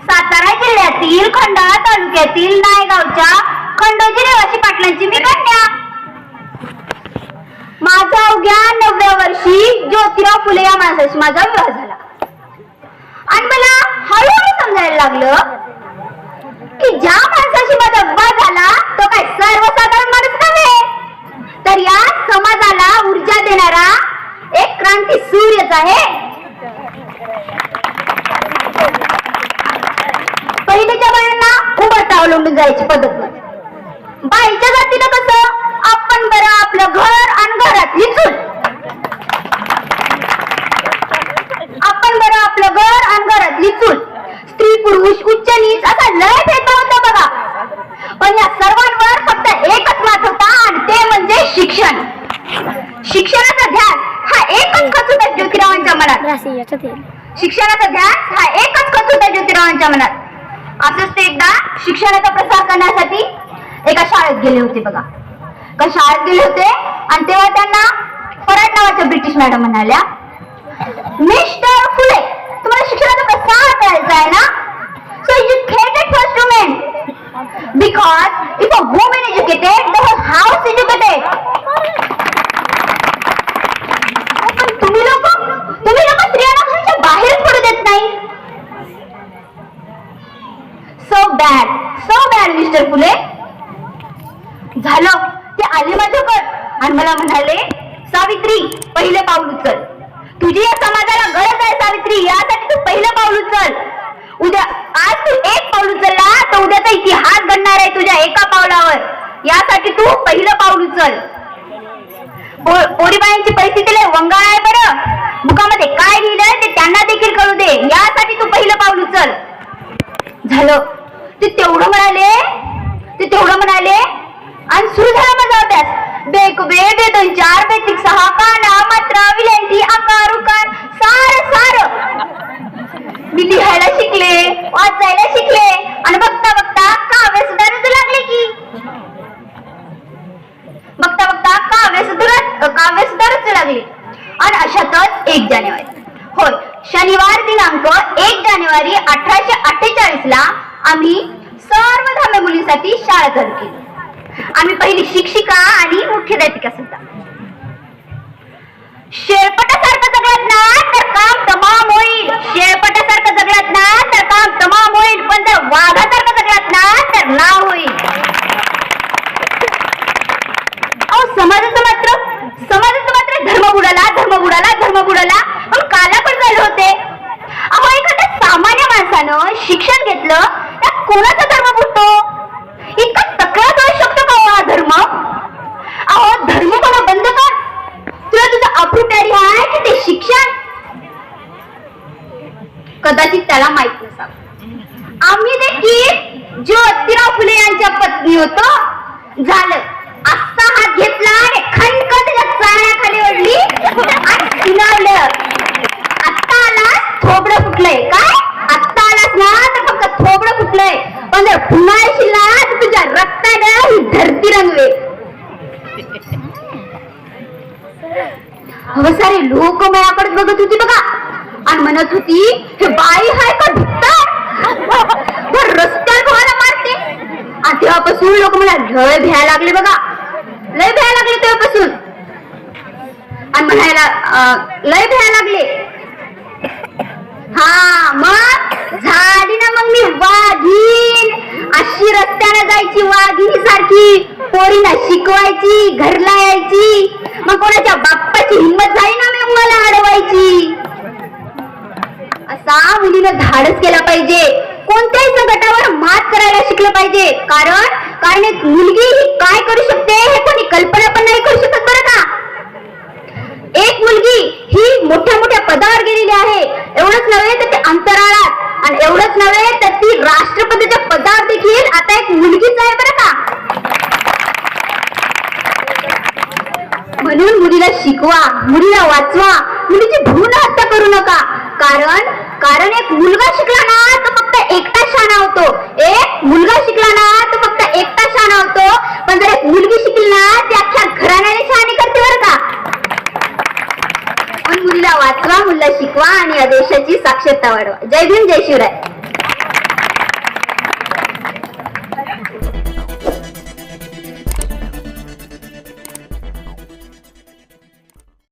सातारा जिल्ह्यातील खंडाळा तालुक्यातील नायगावच्या खंडोजी रेवाशी पाटलांची मी कन्या. माझा अवघ्या नवव्या वर्षी ज्योतिराव फुले या माणसाशी माझा विवाह झाला. आणि मला हळूहळू समजायला लागलं की ज्या माणसाशी माझा विवाह झाला तो काय सर्वसाधारण माणूस नव्हे तर या समाजाला ऊर्जा देणारा एक क्रांती सूर्यच आहे पहिलेच्या बायांना उभं अवलंबून जायची पद्धत नव्हती बाईच्या जातीनं कसं? आपण बरं आपलं घर आणि घरातली चूल आपण बरं आपलं घर आणि घरातली चूल स्त्री पुरुष उच्च नीच असा लय भेदभाव होता बघा. पण या सर्वांवर फक्त एकच मात होता आणि ते म्हणजे शिक्षण. शिक्षणाचा ध्यास हा एकच होता ज्योतिरावांच्या मनात. शिक्षणाचा ध्यास हा एकच होता ज्योतिरावांच्या मनात. असंच ते एकदा शिक्षणाचा प्रसार करण्यासाठी एका शाळेत गेले होते बघा. का शाळेत गेले होते आणि तेव्हा त्यांना फराट नावाच्या ब्रिटिश मॅडम म्हणाल्या मिस्टर फुले तुम्हाला शिक्षणाचा प्रसार करायचा आहे ना? So educated first women because if a women educated the house educated पण तुम्ही लोक तुम्ही लोक स्त्रियांना घराच्या बाहेर पडू देत नाही so bad so bad mister Phule झालं ते आले माझ्याकड आणि मला म्हणाले सावित्री पहिलं पाऊल उचल. तुझी या समाजाला गरज आहे सावित्री. यासाठी तू पहिलं पाऊल उचल. उद्या आज तू एक पाऊल उचलला तर उद्याचा इतिहास घडणार आहे तुझ्या एका पावलावर. यासाठी तू पहिलं पाऊल उचल. पो- पोरीबाईंची परिस्थिती लय वंगाळ आहे बरं. बुकामध्ये काय लिहिलंय ते त्यांना देखील कळू दे. यासाठी तू पहिलं पाऊल उचल. झालं. ते तेवढं म्हणाले ते तेवढं म्हणाले आणि सुरू झाला माझा देख बेक बे बे दोन चार बेतिक सहा काना मात्रा विलंती आकार उकार सार सार मी लिहायला शिकले वाचायला शिकले आणि बघता बघता काव्य सुद्धा रचू लागले की बघता बघता काव्य सुद्धा काव्य सुद्धा रचू लागले आणि अशातच एक जानेवारी होय शनिवार दिनांक एक जानेवारी अठराशे अठ्ठेचाळीस ला आम्ही सर्व धामे मुलींसाठी शाळा चालू केली आम्ही पहिली शिक्षिका आणि मुख्याध्यापिका सुद्धा. शेळपटासारखं जगलात ना तर काम तमाम होईल. शेळपटासारखं जगलात ना तर काम तमाम होईल. पण जर वाघासारखं जगलात ना तर ना होईल. अहो समाजाचं मात्र समाजाचं मात्र धर्म बुडाला धर्म बुडाला धर्म बुडाला. पण काला पण झाले होते. अहो एखाद्या सामान्य माणसानं शिक्षण घेतलं तर कोणाचा धर्म बुडतो? इतकं तक्रार करू शकतो का हो हा धर्म अहो धर्म मला बंद कर तुला तुझं अप्रुप्यारी आहे की ते शिक्षण कदाचित त्याला माहीत नसावं. आम्ही देखील ज्योतिराव फुले यांच्या पत्नी होतो. झालं. आत्ता हात घेतला आणि त्याच्या चाण्याखाली ओढली आणि आत्ता थोबडं फुटलंय काय आत्ता आलास ना? तर फक्त थोबडं फुटलंय. पण जर पुन्हा तर तुझ्या रक्तानं ही धरती रंगवे अहो सारे लोक माझ्याकडे बघत होती बघा. आणि म्हणत होती हे बाई हाय का भित्तर रस्त्यावर कोणाला मारते. आणि तेव्हापासून लोक मला लय भ्यायला लागले बघा. लय भ्याय लागले तेव्हापासून. आणि म्हणायला लय भ्याय लागले. हा मग झाली ना मग मी वाघीन अशी रस्त्याला जायची वाघिणी सारखी पोरीना शिकवायची घरला यायची. मग कोणाच्या बाप्पाची हिंमत झाली ना मग मला अडवायची? असा मुलीनं धाडस केला पाहिजे. कोणत्याही संकटावर मात करायला शिकलं पाहिजे. कारण कारण एक मुलगी ही काय करू शकते हे कोणी कल्पना पण नाही करू शकत बरं का? एक मुलगी ही मोठ्या मोठ्या पदावर गेलेली आहे. एवढंच नव्हे तर ते अंतराळात आणि एवढंच नव्हे तर ती राष्ट्रपतीच्या पदावर देखील आता एक मुलगीच आहे बरं का? म्हणून मुलीला शिकवा मुलीला वाचवा मुलीची भूल कारण कारण एक मुलगा शिकला ना तर फक्त एकटा शाणा होतो. एक मुलगा शिकला ना तर फक्त एकटा शाणा होतो. पण जर एक मुलगी शिकली ना ती अख्ख्या घराण्याने शहाणी करते बरं का. पण मुलीला वाचवा मुलीला शिकवा आणि या देशाची साक्षरता वाढवा. जय भीम जय शिवराय.